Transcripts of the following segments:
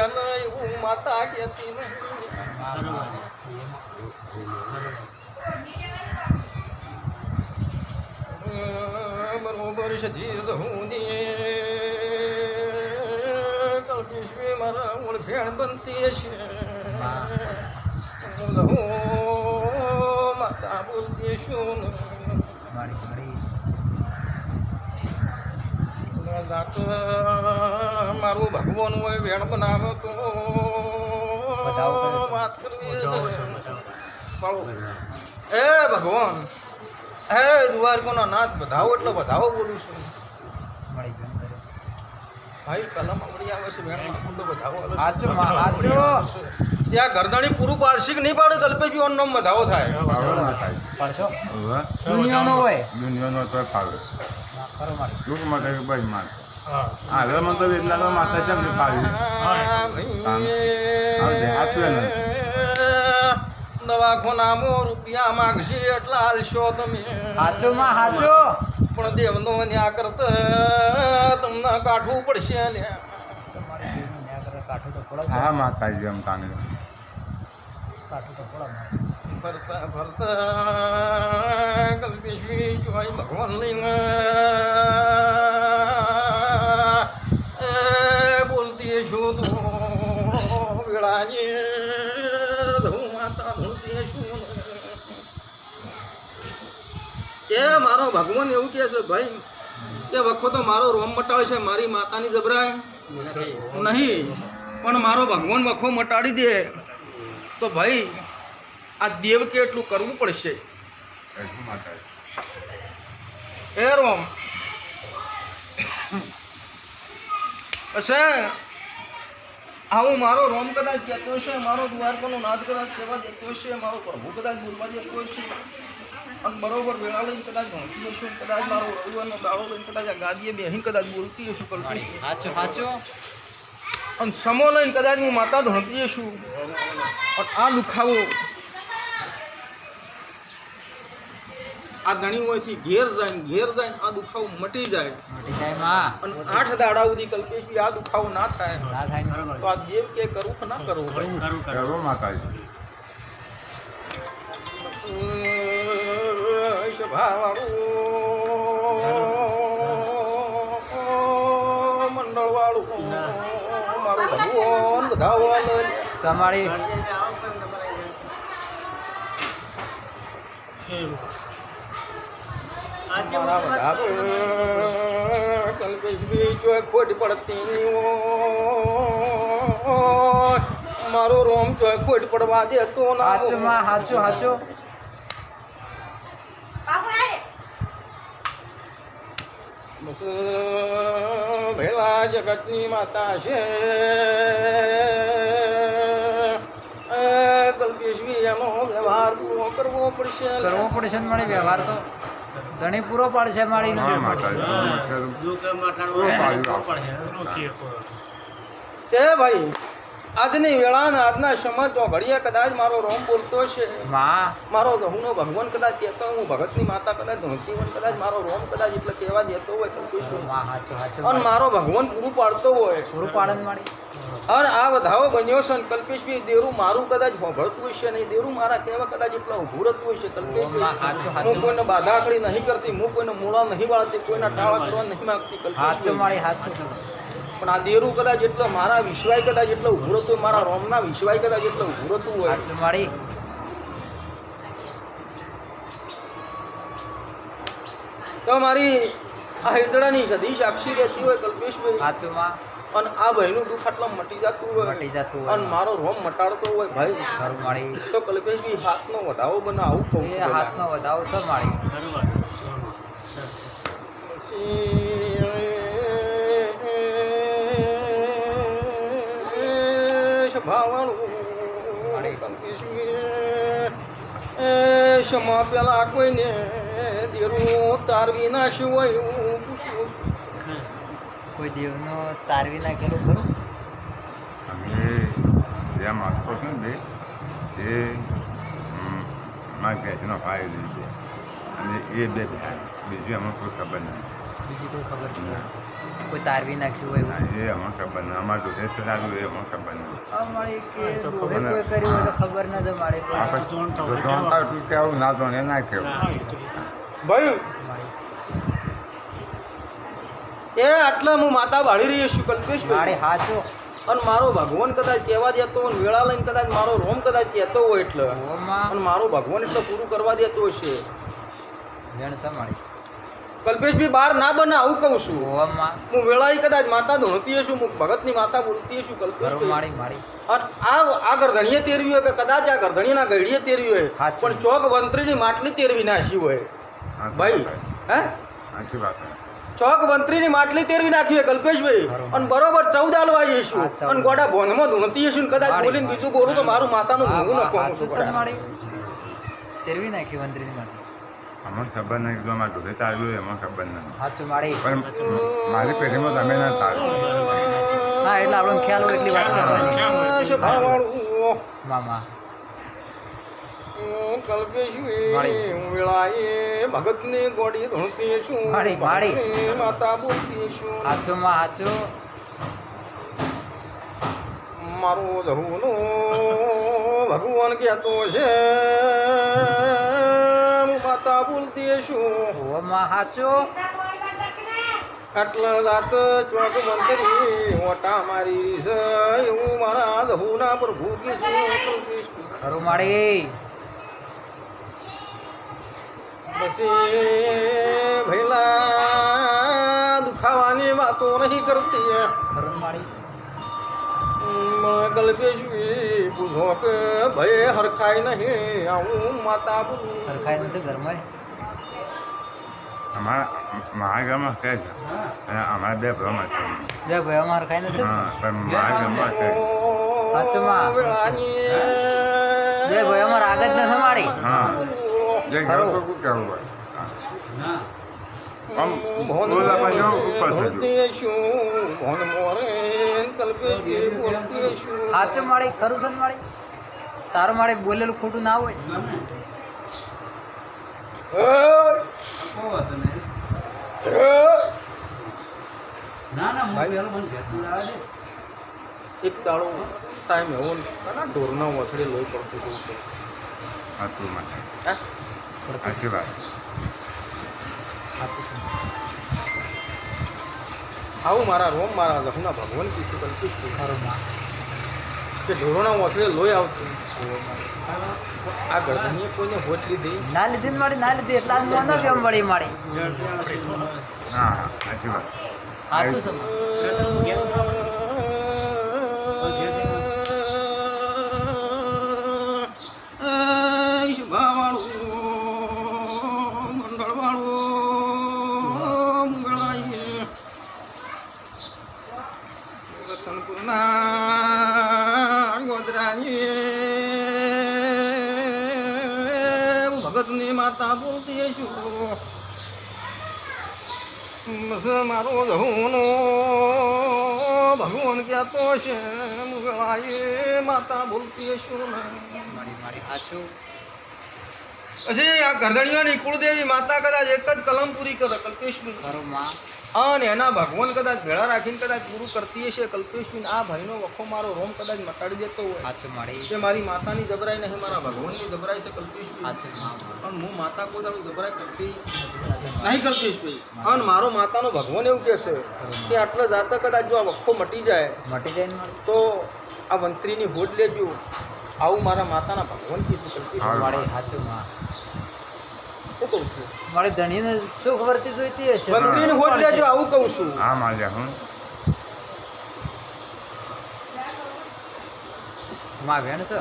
એને એવું માતા કહેતી નહીં બરોબર છે જીદ હું કલ્પેશ્વી મારા ઓળખેણ બનતી છે હું માતા બોલતી શું જાત મારું ભગવાન હોય વેણ બનાવ્યો તો વાત કરવી એ ભગવાન હે દ્વારકોનો નાથ બધાવો એટલે બધાવો બોલું છું. ભાઈ કલમ આવડી આવે છે વેણ બધાવો હાચો. ત્યાં ગરદણી પૂરું પાડશી કે નહીં પાડે? કલ્પેશી ઓન નામ બધાવો થાય. પડશો? દુનિયાનો હોય. દુનિયાનો તો ફાવે ખરો માટે ભાઈ માર હા. હવે મને તો એટલા માતા છે ને ફાવી આ દેહાત છે ને. દવાખાનામાં રૂપિયા માંગશે એટલા હાલશો તમે. હાચો માં હાચો. પણ દેવનો ન્યા કરતા તમને કાઠવું પડશે ને. હા માતાજી એમ. ફરતા ફરતા જોઈ ભગવાન લઈને. વેળાની ધૂ માતા બોલતી છું એ મારો ભગવાન એવું કહે છે, ભાઈ, કે વખો તો મારો રોમ મટાડે છે, મારી માતાની જબરાય નહીં, પણ મારો ભગવાન વખો મટાડી દે. તો ભાઈ, આ દેવ કે એટલું કરવું પડશે. એ રોમ. પછી આવું મારો રોમ કદાચ કહેતો હશે મારો દ્વારકાનો નાદ કદાચ કહેવા દેતો હશે મારો પ્રભુ કદાચ બોલવા દેતો હશે. અને બરોબર વેળા લઈને કદાચ ભણતી હશું કદાચ મારો રવિવારનો દાડો લઈને કદાચ આ ગાદીએ બેહીને કદાચ બોલતી હશું કલ્પી સાચો સાચો અને સમો લઈને કદાચ હું માતા ધણતી છું અને આ દુખાવો આ ધણી હોયથી ઘેર જાય ને ઘેર જાય ને આ દુખાવો મટી જાય. મટી જાય માં. અને આઠ દાડા સુધી કલ્પેશ આ દુખાવો ના થાય. ના થાય તો આ દેવ કે કરવું કે ના કરવું ભાઈ કરો માતાજી. સભાવાળું મંડળ વાળું મારું ભગવાન બધા વાલો સમાળી. મારા રોમ ચોય ખોટ પડવા દેતો ના હાચો માં હાચો. હાચો બસ ભેલા જગતની માતા છે એ એનો વ્યવહાર પૂરો કરવો પડશે. કરવો પડશે મને વ્યવહાર તો. ધણી પૂરો પાડશે મારી એ ભાઈ આજની વેળા ને આજના સમય તો ઘડીએ કદાચ મારો રોમ બોલતો છે. મારો હું ભગવાન કદાચ કહેતો હોય, હું ભગતની માતા કદાચ ધોતીવન કદાચ મારો રોમ કદાચ એટલે કહેવા દેતો હોય અને મારો ભગવાન પૂરું પાડતો હોય. પૂરું પાડે ને મારી. અને આ વધાવો બન્યો છે ને કલ્પેશભાઈ દેવરું મારું કદાચ હોભળતું હશે નહીં. દેવરું મારા કહેવા કદાચ એટલા ઊભું રહેતું હશે કલ્પેશભાઈ. હું કોઈને બાધા આકડી નહીં કરતી હું કોઈને મૂળા નહીં વાળતી કોઈના ટાળા કરવા નહીં માગતી હાચો પણ આ દેરું કદાચ એટલો મારા વિશ્વાય કદાચ એટલો ઊભું રહેતું હોય, મારા રોમના વિશ્વાય કદાચ એટલો ઊભું રહેતું હોય. મારી. તો મારી આ હિજડાની સદી સાક્ષી રહેતી હોય કલ્પેશભાઈ. હાચો માં. અને આ ભાઈનું દુઃખ આટલા મટી જતું હોય. મટી જતું હોય. અને મારો રોમ મટાડતો હોય. ભાઈ ઘર મારી તો કલ્પેશભાઈ હાથનો વધાવો બને આવું કહું છું. હાથનો વધાવો છે મારી ક્ષમા પેલા કોઈને દેરું તારવી ના હોય. કોઈ દેવનો તારવી નાખેલું ખરું? અમે જે માગતો છે ને હમ, મારા ભેજનો ભાઈ લીધો અને એ બે બીજું એમાં કોઈ ખબર નથી. બીજી કોઈ ખબર નથી. કોઈ તારવી નાખ્યું હોય એ અમને ખબર નહીં અમારે દૂધે ચડાવ્યું એ અમને ખબર નથી. હવે મારે કે ડોહે કોઈ કર્યું હોય તો ખબર ન તો તું કેવું ના તો ને ના કેવું ભાઈ. એ આટલા હું માતા બાળી રહી છું મારે કલ્પેશભાઈ હાચો અને મારો ભગવાન કદાચ કહેવા દેતો હોય વેળા લઈને કદાચ મારો રોમ કદાચ કહેતો હોય એટલે. અને મારો ભગવાન એટલે પૂરું કરવા દેતો હશે. છે મારી. કલ્પેશભાઈ બહાર ના બને આવું કહું છું. ઓમાં હું વેળાએ કદાચ માતા ધોણતી હશું હું ભગતની માતા બોલતી મારી મારી. આ આ ગરધણીએ તેરવી હોય કે કદાચ આ ગરધણીના ઘડીએ તેરવી હોય. પણ ચોક વંત્રીની માટલી તેરવી નાખી હોય. ભાઈ હે? સાચી વાત છે. ચોક વંત્રીની માટલી તેરવી નાખી કલ્પેશભાઈ. અને બરોબર ચૌદ આલવા જઈશું અને ગોડા ભોનમાં હશું ને કદાચ બોલીને બીજું બોલું તો મારું માતાનું છે ને તેરવી નાખી વંદરીની માટે અમને ખબર નથી ચાલ્યું ખબર નથી પણ મારી પેઢીમાં તમે ના ચાલ્યું હા એટલે આપણને ખ્યાલ હોય એટલી વાત કરવાની. મામા. કલ્પેશભાઈ મારી. હું વેળાએ ભગતની ગોડી ધૂણતી છું. માતા બોલતી છું. હાચું માં હાચું. મારો ધરુનો ભગવાન કહેતો છે હું માતા બોલતી છું. હાચું. આટલા દાંત ચોક મંતરી ઓટા મારી છે એવું મારા ધહુના પ્રભુ કીશું છું ખરું મારી પછી ભૈલા દુખાવાની વાતો નહીં કરતી કલ્પેશવી પૂછો કે ભય હરખાય નહીં હું માતા બોલું. સરખાઈ નથી ઘરમાં. અમારા મારા ગામમાં કહે છે. અને અમારા બે ભ્રમ છે. બે નથી? પણ મારા ગામમાં કહે છે. બે ભાઈ અમારે નથી મારી. હા. જે ઘર ખરું. શું કહેવું હોય? આમ બોલા પાછો ઉપર છે હાચું મારી ખરું છે ને મારી તારું બોલેલું ખોટું ના હોય? એક દાડો ટાઈમ એવો ને ના ઢોરના વસડે લોહી પડતું હતું. ઉપર. માટે હા? વાત આવું મારા રોમ મારા લખના ભગવાન કીધું કલ્પિત છું કે ઢોરોના વસડે લોહી આવતું. આ ગરદનીએ કોઈને હોટ લીધી? ના લીધી ને મારી ના લીધી. એટલા જ મોનો કેમ વળી મારી? હા સાચી વાત. સાચું છે. ભગતની માતા બોલતી છું મારો ધૂનો ભગવાન કહેતો છે મુગળાએ માતા બોલતી છું. પછી આ ગરદણીઓની કુળદેવી માતા કદાચ એક જ કલમ પૂરી કરે માં. અને એના ભગવાન કદાચ ભેળા રાખીને કદાચ પૂરું કરતી હશે કલ્પેશમી આ ભાઈનો વખો મારો રોમ કદાચ મટાડી દેતો હોય. હાચું મારી કે મારી માતાની જબરાઈ નહીં મારા ભગવાનની જબરાઈ છે કલ્પેશમી આછે પણ હું માતા કોઈ દાડું જબરાઈ કરતી નહીં કલ્પેશભાઈ અને મારો માતાનો ભગવાન એવું કહેશે કે આટલા જાતા કદાચ જો આ વખો મટી જાય મટી જાય તો આ મંત્રીની હોડ લેજો. આવું મારા માતાના ભગવાન કીધું કલ્પેશભાઈ મારે મારી હાચું માં. શું કહું છું મારી ધણીને સુખ વર્તી જોઈતી હશે? મંત્રીની હોડ લેજો આવું કહું છું. હા માલ્યા હું. માં વેણ છે?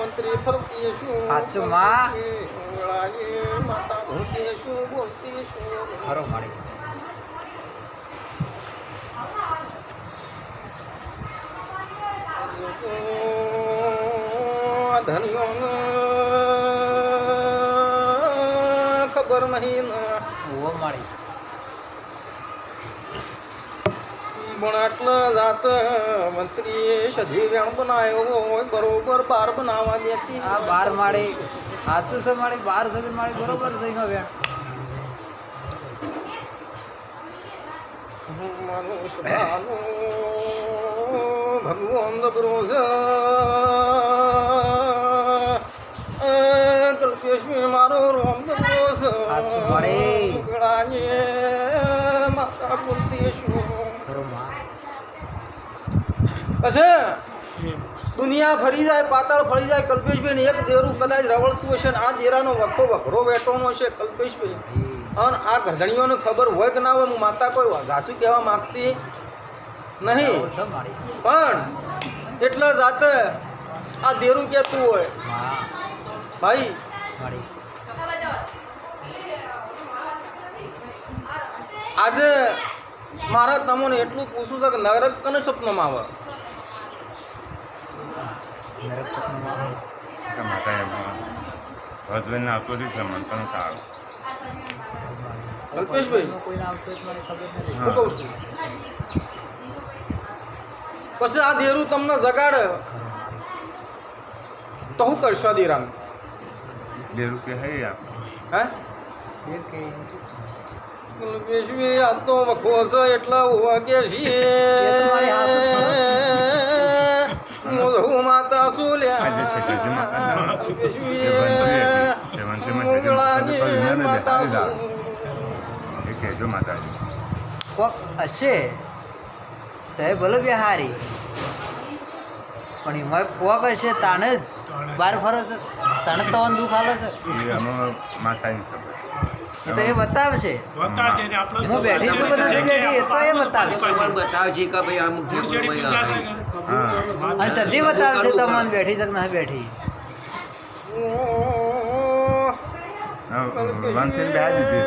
મંત્રી ફરતી શું સાચું, માં. ધોતી શું બોલતી શું ખરો મારી ધનિયો ખબર નહીં ને ઓ મારી પણ આટલા જાત મંત્રીએ સધી વેણ બનાવ્યો હોય બરોબર બાર બનાવવા દેતી આ બાર માળે સાચું છે માળી બાર સુધી માળી બરોબર છે એનો વેણ. ભગવાન દબરો કલ્પેશ્વર મારો રોમ દબરો છે માતા બોલતી હશે દુનિયા ફરી જાય પાતાળ ફરી જાય કલ્પેશભાઈ એક દેરું કદાચ રવળતું હશે ને આ દેરાનો વખો વખરો વેઠવાનો હશે કલ્પેશભાઈ. અને આ ગધણીઓને ખબર હોય કે ના હોય હું માતા કોઈ સાચું કહેવા માગતી નહીં. પણ એટલા જાતે આ દેરું કહેતું હોય. ભાઈ આજે મારા તમને એટલું પૂછું છે કે નરક કને સપનામાં આવે? નરક સપનામાં માતા એમ હસબન્ડને આવતો પણ સારું. હું. પછી આ ધેરું તમને જગાડે. તો હું કરશો આ ધેરું કે રૂપિયા આપ હે? ફેર કે કલ્પેશભાઈ આ તો વખો છે એટલા ઉવા છીએ હું માતા કોક હશે તો એ ભલે બિહારી પણ એમાં કોક હશે તાને જ બાર ફરે છે તાને તો દુઃખ છે એ તો એ બતાવશે. બતાવશે ને આપણે હું બેઠી છું બધા બેઠી એ તો એ બતાવશે. પણ બતાવજે કે ભાઈ આમ. હા અને સધી બતાવશે તો મને બેઠી છે કે ના બેઠી. વંશી બે દીધી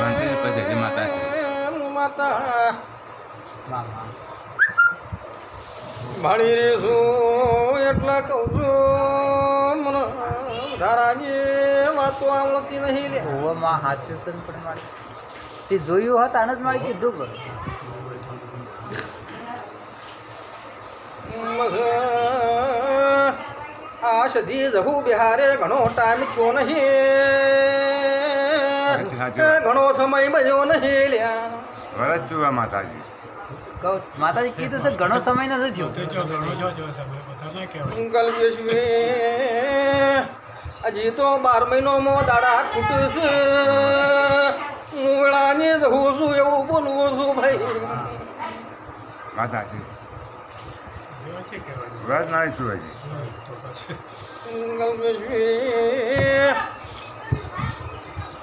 વંશી પછી માતા માતા. ભાણી રે એટલા કહું છું? મને ધારાજી વાતો આવડતી નહીં લે. ઓવામાં સાચું છે પણ મારી. તે જોયું હોત આને જ મારી કીધું કર આ સધી જહુ બિહારે ઘણો ટાઈમ થયો નહીં. ઘણો સમય બન્યો નહીં લ્યા. વરસ માતાજી. માતાજી કીધું છે ઘણો સમય નથી થયો. જો જો જો હજી તો બાર મહિનોમાં દાડા ખૂટશે મુવડાની જહું છું એવું બોલવું છું ભાઈ. છે કહેવાય વરસ ના છું હજી? પછી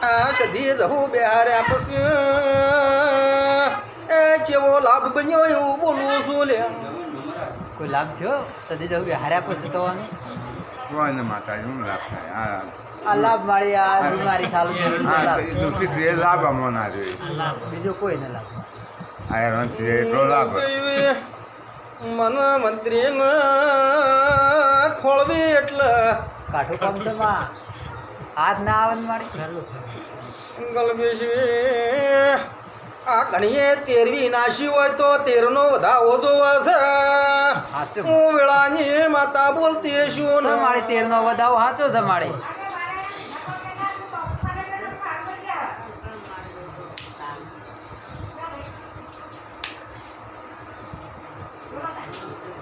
આ સધી જહું બિહાર્યા પછી. એ જેવો લાભ બન્યો એવું બોલવું છું લે કોઈ લાભ થયો? સદી જવું હાર્યા પછી થવાનું કોઈને માતાજી હું લાભ થાય. આ આ લાભ માળી આ બીમારી. એ દુઃખી છે એ લાભ અમને ના જોઈએ. બીજો કોઈ ને લાભ. આ હેરાન છે એટલો લાભ મન મંત્રી ખોળવી એટલે. કાઠું કામ છે. માં હાથ ના આવે મારી ગલબેશવી આ ઘણીએ તેરવી નાશી હોય તો તેરનો વધાવો ઓછો છે. હું વેળાની માતા બોલતી શું મારે તેરનો વધાવો સાચો છે મારે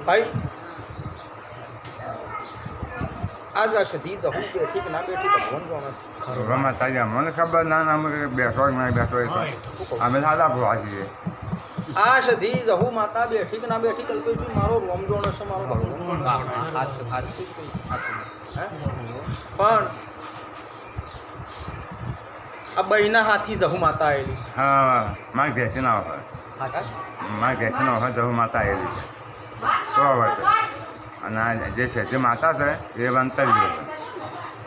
ભાઈ આજ સધી તો હું બેઠી કે ના બેઠી ભગવાન જાણે છે હવે માતાજી અમને ખબર ના ના અમે બેસો ના બેસો. અમે સાદા ભવા છીએ. આ સધી જહુ માતા બેઠી કે ના બેઠી કલ્પેશભાઈ મારો રોમ જોણે છે મારો ભગવાન? પણ આ બહીના હાથી જહુ માતા આવેલી છે. હા મારી ઘેરથી ના સાચું મારે ઘેરથી ના હોય જહુ માતા આવેલી છે. અને જે સહેજી માતા છે એ વંતર છે.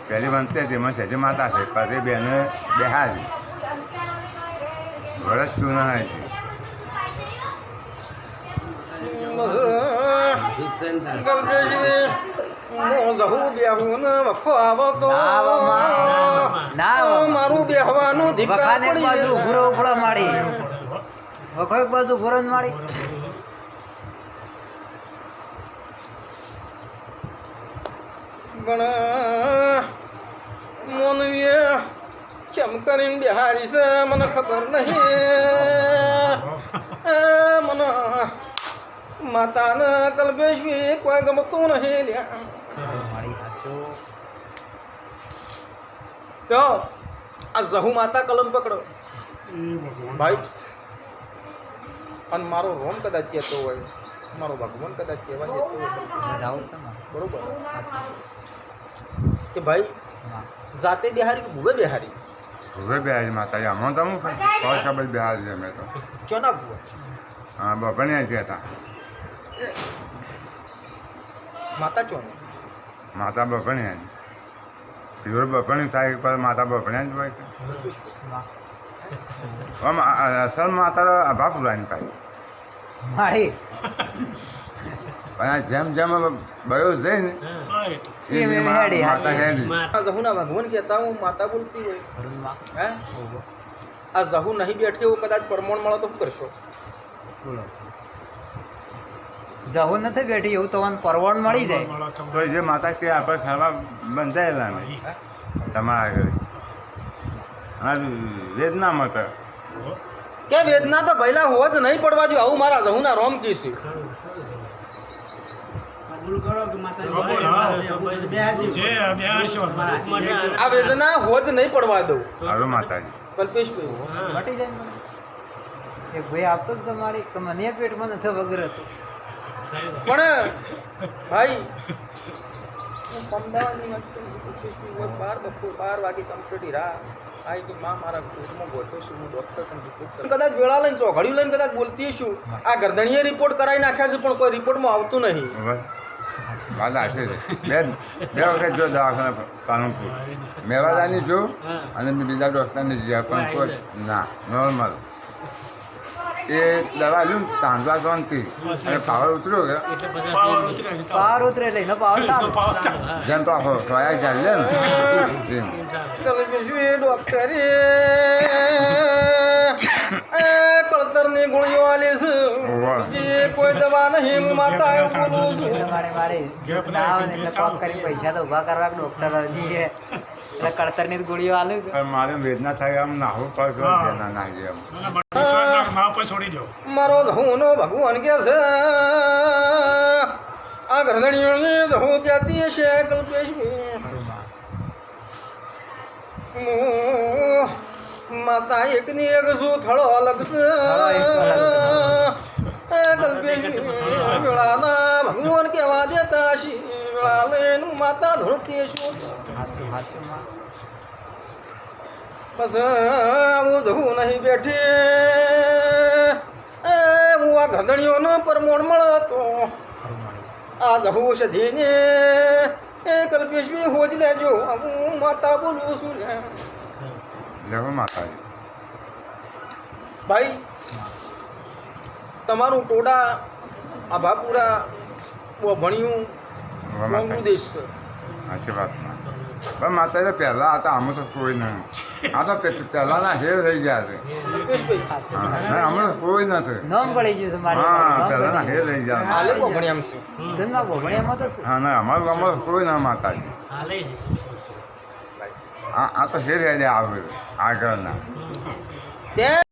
પહેલી વંતે તેમાં એમાં માતા છે પછી બેને બેહારી. વરસ ચૂના ના હોય છે. મારું બેહવાનું જહુ બેહું ને વખો આવો તો ના આવો માં. ના આવો માં. મારું બેહવાનું ધિક્કાર વખાને એક બાજુ પડી ઉભરો ઉપડો મારી વખો એક બાજુ ભોરન મારી પણ, મોનવીએ ચમ કરીને બિહારી છે, મને ખબર નહીં. મને માતાને કલ્પેશવી કોઈ ગમતું નહીં લ્યા. તો આ જહુ માતા કલમ પકડો. ભાઈ, અને મારો રોમ કદાચ કહેતો હોય, મારો ભગવાન કદાચ કહેવા જતો હોય, બરોબર? કે ભાઈ જાતે બિહારી કે ભૂવે બિહારી? ભૂવે બિહારી માતાજી આમાં તો હું કોઈ બિહાર. બેહારી છે મેં તો. ચોના ભૂવે? હા બપણ્યા છે હતા. માતા ચોની માતા બપણ્યા પ્યોર બપણી થાય પર માતા બપણ્યા જ હોય. અસલ માતા અભા પુરાની મારી પણ આ જેમ જેમ બયો જાય ને માતા હેડી. જહુના ભગવાન કહેતા હું માતા બોલતી હોય. હે? આ જહુ નહીં બેઠી એવું કદાચ પરમોણ મળે તો કરશો? બોલો. જહુ નથી બેઠી એવું તો પરવણ મળી જાય. તો જે માતા કે આપણે ખાવા બંધાયેલા ને તમારા વેદના મત કે વેદના તો પહેલા હોવા જ નહીં પડવા જોઈએ આવું મારા જહુના રોમ કીશું આ વેદના હોવા જ નહીં પડવા દઉં. હારો માતાજી. કલ્પેશભાઈ મટી જાય એક ભાઈ આપતો જ તમારી મને પેટમાં નથી વગર હતો. પણ ભાઈ અમદાવાદની વાત બાર બપોર બાર વાગે કમ્પ્લીટ રા આઈ કે માં મારા પેટમાં ગોઠો છું હું ડૉક્ટર પણ રિપોર્ટ કરું કદાચ વેળા લઈને ચોઘડિયું લઈને કદાચ બોલતી છું આ ગરદણીએ રિપોર્ટ કરાવી નાખ્યા છે પણ કોઈ રિપોર્ટમાં આવતું નહીં. બસ વાત આશે છે. બે બે વખત જો દવાખાના પાલનપુર. મેવાડાની જો અને બીજા ડૉક્ટરની જ્યાં પણ કોઈ ના નોર્મલ એ દવા લ્યું ને તાંડવા જોનથી અને પાવર ઉતર્યો કે? પાવર ઉતરે એટલે એનો પાવર. જેમ તો આખો ખોયા ચાલે ને. એમ કલ્પેશભાઈ ડૉક્ટરે એ કળતરની ગોળીઓ આલી બીજી કોઈ દવા નહીં હું માતા એવું બોલું છું. એટલે પૈસા તો ઊભા કરવા ડોક્ટર હજી. એટલે કળતરની જ ગોળીઓ આલું મારે વેદના થાય આમ નાહવું પડશે હા. ના નાખી એમ મને વિશ્વાસ રાખ, મા ઉપર છોડી દો. મારો ધહુનો ભગવાન કે છે. આ ગરદણીઓને ધહુ કહેતી છે કલ્પેશ હું માતા એકની એક શું થળો લગશે? વેળાના ભગવાન કેવા દેતા છે વેળા લઈને માતા ધોળતી માં. બસ આવું જવું નહીં બેઠી. હું આ ગધણીઓનો પરમોણ મળતો. આ જવું છે ધીને એ કલ્પેશભાઈ હોજ લેજો. હું માતા બોલું છું લેવો માતાજી ભાઈ તમારું ટોડા આભાપુરા ભણ્યું સાચી વાત પણ માતા તો પહેલાં હતા આમ તો કોઈ નહીં આ તો પહેલાંના હેર થઈ ગયા છે. કલ્પેશભાઈ તો કોઈ નથી નામ પડી ગયું છે હા પહેલાંના હેર થઈ ગયા? હા ના અમારું અમારું કોઈ ના માતાજી આ તો શેર આવ્યું આવે આગળના.